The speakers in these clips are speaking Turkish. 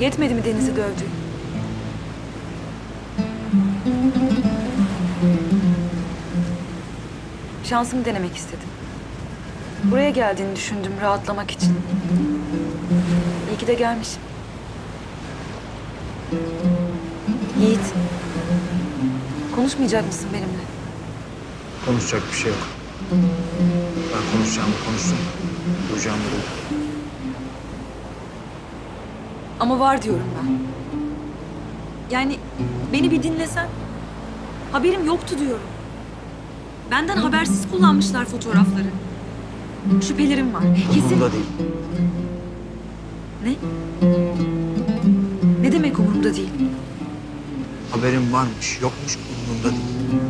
Yetmedi mi Deniz'i dövdüğün? Şansımı denemek istedim. Buraya geldiğini düşündüm rahatlamak için. İyi ki de gelmişim. Yiğit. Konuşmayacak mısın benimle? Konuşacak bir şey yok. Ben konuşacağımı konuştum. Duyacağımı duydum. Ama var diyorum ben. Yani beni bir dinlesen. Haberim yoktu diyorum. Benden habersiz kullanmışlar fotoğrafları. Şüphelerim var. Kesin... Umurumda değil. Ne? Ne demek umurumda değil? Haberim varmış, yokmuş umurumda değil.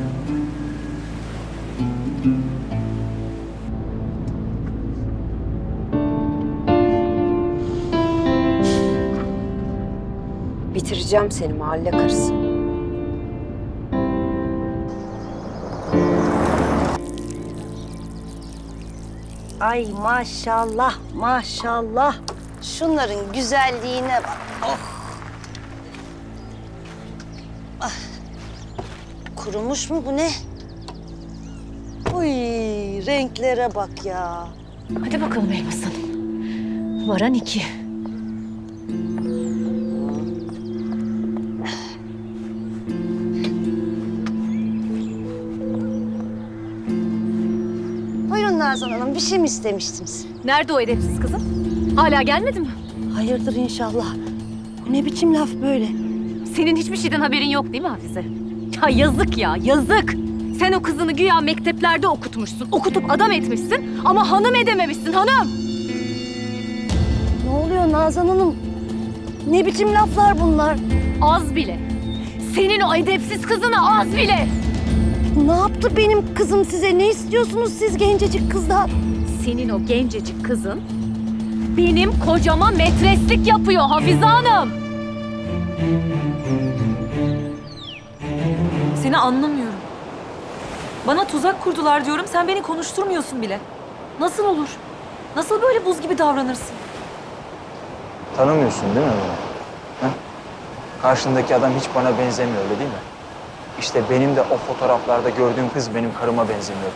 Bitireceğim seni mahalle karısı. Ay maşallah maşallah. Şunların güzelliğine bak. Oh. Ah. Kurumuş mu bu ne? Uy renklere bak ya. Hadi bakalım Elmas Hanım. Varan iki. Buyurun Nazan Hanım bir şey mi istemiştiniz? Nerede o edepsiz kızım? Hala gelmedi mi? Hayırdır inşallah. Bu ne biçim laf böyle? Senin hiçbir şeyden haberin yok değil mi Hafize? Ya yazık ya, yazık. Sen o kızını güya mekteplerde okutmuşsun. Okutup adam etmişsin ama hanım edememişsin hanım. Ne oluyor Nazan Hanım? Ne biçim laflar bunlar? Az bile. Senin o edepsiz kızına az bile. Ne yaptı benim kızım size? Ne istiyorsunuz siz gencecik kızdan? Senin o gencecik kızın benim kocama metreslik yapıyor Hafize Hanım. Seni anlamıyorum. Bana tuzak kurdular diyorum, sen beni konuşturmuyorsun bile. Nasıl olur? Nasıl böyle buz gibi davranırsın? Tanımıyorsun değil mi beni? Ha? Karşındaki adam hiç bana benzemiyor öyle değil mi? İşte benim de o fotoğraflarda gördüğüm kız benim karıma benzemiyor.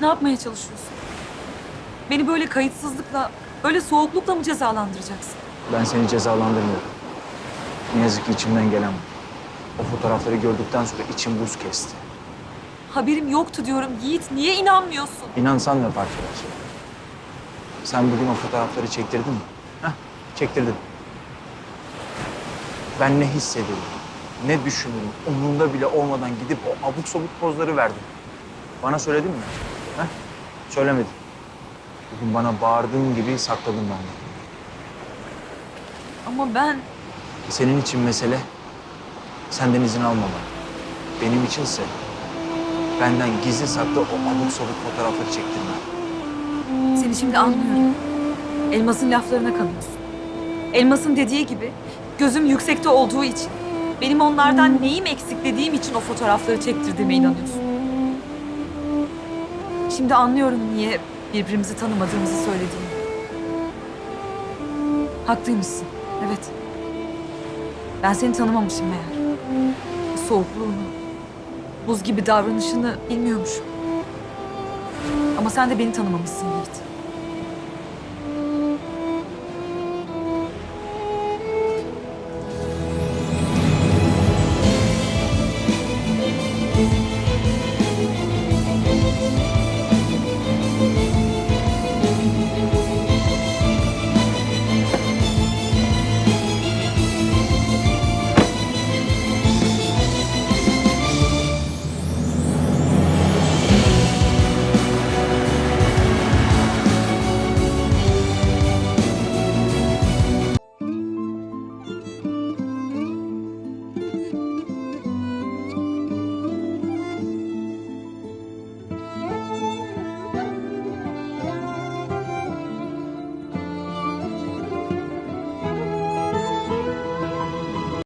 Ne yapmaya çalışıyorsun? Beni böyle kayıtsızlıkla, böyle soğuklukla mı cezalandıracaksın? Ben seni cezalandırmıyorum. Ne yazık ki içimden gelen bu. O fotoğrafları gördükten sonra içim buz kesti. Haberim yoktu diyorum Yiğit. Niye inanmıyorsun? İnansan ne fark eder? Sen bugün o fotoğrafları çektirdin mi? Heh, çektirdin. Ben ne hissediyorum, ne düşünüyorum, umurumda bile olmadan gidip o abuk sabuk pozları verdin. Bana söyledin mi? Heh, söylemedin. Bugün bana bağırdığın gibi sakladın benden. Ama ben Senin için mesele senden izin almamak. Benim içinse benden gizli saklı o abuk sabuk fotoğrafları çektirme. seni şimdi anlıyorum. Elmas'ın laflarına kanıyorsun. Elmas'ın dediği gibi gözüm yüksekte olduğu için, benim onlardan neyim eksik dediğim için o fotoğrafları çektirdiğime inanıyorsun. Şimdi anlıyorum niye birbirimizi tanımadığımızı söylediğini. Haklıymışsın, evet. Ben seni tanımamışım meğer. Soğukluğunu, buz gibi davranışını bilmiyormuşum. Ama sen de beni tanımamışsın Yiğit.